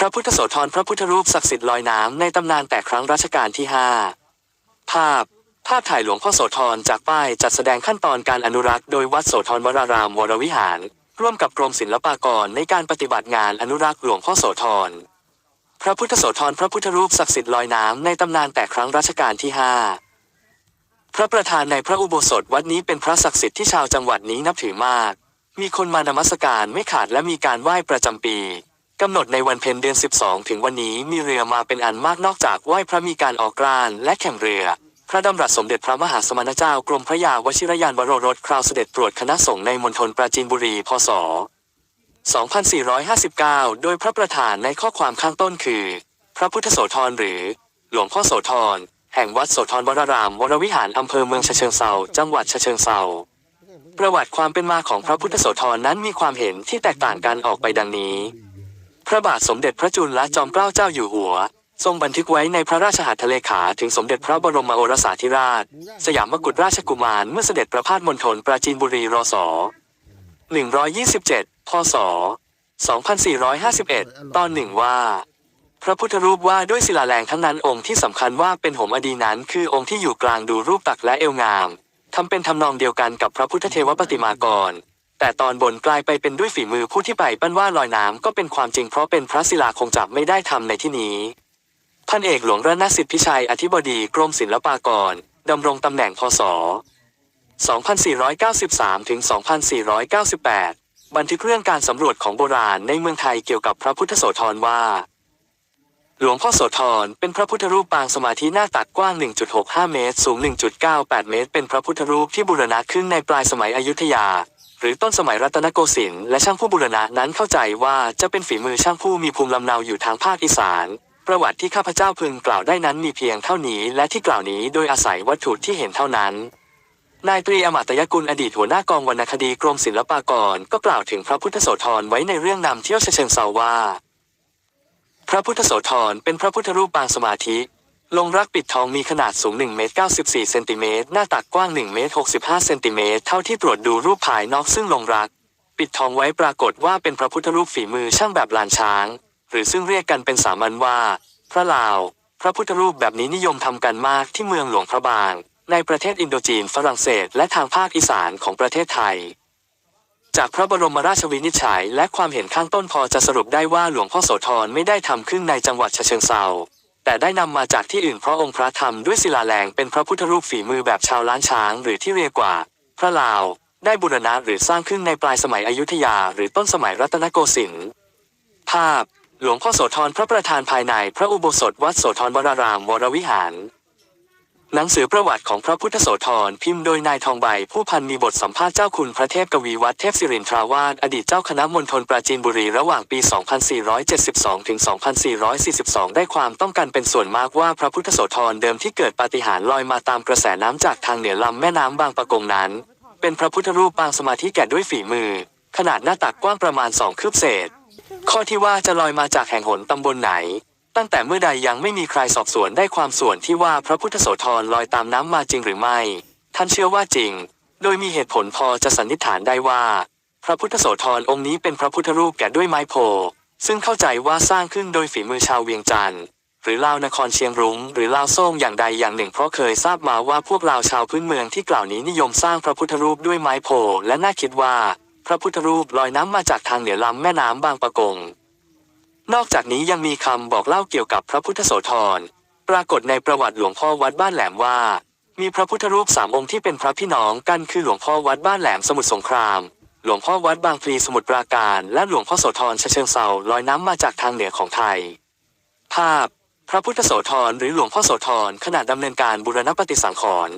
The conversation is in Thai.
พระพุทธโสธรพระพุทธรูปศักดิ์สิทธิ์ลอยน้ำในตำนานแต่ครั้งรัชกาลที่ 5 ภาพ ภาพถ่ายหลวงพ่อโสธรจากป้ายจัดแสดงขั้นตอนการอนุรักษ์โดยวัดโสธรวรารามวรวิหาร ร่วมกับกรมศิลปากรในการปฏิบัติงานอนุรักษ์หลวงพ่อโสธร พระพุทธโสธรพระพุทธรูปศักดิ์สิทธิ์ลอยน้ำในตำนานแต่ครั้งรัชกาลที่ 5 พระประธานในพระอุโบสถวัดนี้เป็นพระศักดิ์สิทธิ์ที่ชาวจังหวัดนี้นับถือมาก มีคนมานมัสการไม่ขาดและมีการไหว้ประจำปี กำหนดในวันเพ็ญเดือน 12 ถึงวันนี้มีเรือมาเป็นอันมากนอกจากไหว้พระมีการออกกรานและแข่งเรือ พระดำรัสสมเด็จพระมหาสมณเจ้ากรมพระยาวชิรยานวโรรสคราวเสด็จตรวจคณะสงฆ์ในมณฑลปราจีนบุรีพศ 2459 โดยพระประธานในข้อความข้างต้นคือ พระพุทธโสธรหรือ หลวงพ่อโสธรแห่งวัดโสธรวราราม วรวิหารอำเภอเมืองฉะเชิงเซาจังหวัดฉะเชิงเซาประวัติความเป็นมาของพระพุทธโสธรนั้นมีความเห็นที่แตกต่างกันออกไปดังนี้ พระบาทสมเด็จพระจุลจอมเกล้าเจ้าอยู่หัว ทรงบันทึกไว้ในพระราชหัตถเลขาถึงสมเด็จพระบรมโอรสาธิราช สยามกุฎราชกุมารเมื่อเสด็จประพาสมณฑลปราจีนบุรีรศ127 พศ 2451 ตอนหนึ่งว่า พระพุทธรูปว่าด้วยศิลาแรงทั้งนั้นองค์ที่สำคัญว่าเป็นหมอดีนั้น คือองค์ที่อยู่กลางดูรูปตักและเอวงามทำเป็นทำนองเดียวกันกับพระพุทธเทวปฏิมากร แต่ตอนบนกลายไปเป็นด้วยฝีมือผู้ที่ไปปั้นว่าลอยน้ำก็เป็นความจริงเพราะเป็นพระศิลาคงจับไม่ได้ทำในที่นี้พันเอกหลวงรัตนสิทธิพิชัยอธิบดีกรมศิลปากรดำรงตำแหน่งพศ 2493 ถึง 2498 บันทึกเรื่องการสำรวจของโบราณในเมืองไทยเกี่ยวกับพระพุทธโสธรว่า หลวงพ่อโสธรเป็นพระพุทธรูปปางสมาธิหน้าตักกว้าง 1.65 เมตร สูง 1.98 เมตร เป็นพระพุทธรูปที่บูรณะขึ้นในปลายสมัยอยุธยา หรือต้นสมัยรัตนโกสินทร์และช่างผู้บูรณะนั้นเข้าใจว่าจะเป็นฝีมือช่างผู้มีภูมิลำเนาอยู่ทางภาคอีสาน ประวัติที่ข้าพเจ้าพึงกล่าวได้นั้นมีเพียงเท่านี้และที่กล่าวนี้โดยอาศัยวัตถุที่เห็นเท่านั้น นายตรีอมาตยกุลอดีตหัวหน้ากองวรรณคดีกรมศิลปากรก็กล่าวถึงพระพุทธโสธรไว้ในเรื่องนำเที่ยวเชิงเซาว่า พระพุทธโสธรเป็นพระพุทธรูปปางสมาธิ ลงรักปิดทองมีขนาดสูง1เมตร94เซนติเมตรหน้าตักกว้าง1เมตร65เซนติเมตรเท่าที่ตรวจดูรูปภายนอกซึ่งลงรัก ปิดทองไว้ปรากฏว่าเป็นพระพุทธรูปฝีมือช่างแบบลานช้าง หรือซึ่งเรียกกันเป็นสามัญว่า พระลาว พระพุทธรูปแบบนี้นิยมทำกันมากที่เมืองหลวงพระบาง ในประเทศอินโดจีนฝรั่งเศส และทางภาคอีสานของประเทศไทย จากพระบรมราชวินิจฉัย และความเห็นข้างต้นพอจะสรุปได้ว่าหลวงพ่อโสธรไม่ได้ทำขึ้นในจังหวัดฉะเชิงเซา แต่ได้นำมาจากที่อื่นเพราะองค์พระธรรมด้วยศิลาแรงเป็นพระพุทธรูปฝีมือแบบชาวล้านช้าง หรือที่เรียกว่า พระลาว ได้บูรณะหรือสร้างขึ้นในปลายสมัยอยุธยา หรือต้นสมัยรัตนโกสินทร์ภาพ หลวงพ่อโสธรพระประธานภายในพระอุโบสถวัดโสธรวรารามวรวิหาร หนังสือประวัติของพระพุทธโสธรพิมพ์โดยนายทองใบ ผู้พันมีบทสัมภาษณ์เจ้าคุณพระเทพกวีวัดเทพศิรินทราวาสอดีตเจ้าคณะมณฑลปราจีนบุรีระหว่างปี 2472 ถึง 2442 ได้ความต้องการเป็นส่วนมากว่าพระพุทธโสธรเดิมที่เกิดปาฏิหาริย์ลอยมาตามกระแสน้ำจากทางเหนือลำแม่น้ำบางปะกงนั้น เป็นพระพุทธรูปปางสมาธิแกะด้วยฝีมือ ขนาดหน้าตักกว้างประมาณ2คืบเศษ ข้อที่ว่าจะลอยมาจากแห่งหนตำบลไหน ตั้งแต่เมื่อใดยังไม่มีใครสอบสวนได้ความส่วนที่ว่าพระพุทธโสธรลอยตามน้ำมาจริงหรือไม่ ท่านเชื่อว่าจริง โดยมีเหตุผลพอจะสันนิษฐานได้ว่า พระพุทธโสธรองค์นี้เป็นพระพุทธรูปแกะด้วยไม้โพซึ่งเข้าใจว่าสร้างขึ้นโดยฝีมือชาวเวียงจันทร์หรือลาวนครเชียงรุง้งหรือลาวโซ่งอย่างใดอย่างหนึ่งเพราะเคยทราบมาว่าพวกลาวชาวพื้นเมืองที่กล่าวนี้นิยมสร้างพระพุทธรูปด้วยไม้โพและน่าคิดว่า พระพุทธรูปลอยน้ำมาจากทางเหนือลำแม่น้ำบางปะกง นอกจากนี้ยังมีคำบอกเล่าเกี่ยวกับพระพุทธโสธร ปรากฏในประวัติหลวงพ่อวัดบ้านแหลมว่า มีพระพุทธรูปสามองค์ที่เป็นพระพี่น้องกันคือหลวงพ่อวัดบ้านแหลมสมุทรสงคราม หลวงพ่อวัดบางพลีสมุทรปราการ และหลวงพ่อโสธรเชิงเซาลอยน้ำมาจากทางเหนือของไทย ภาพ พระพุทธโสธรหรือหลวงพ่อโสธรขณะดำเนินการบูรณปฏิสังขรณ์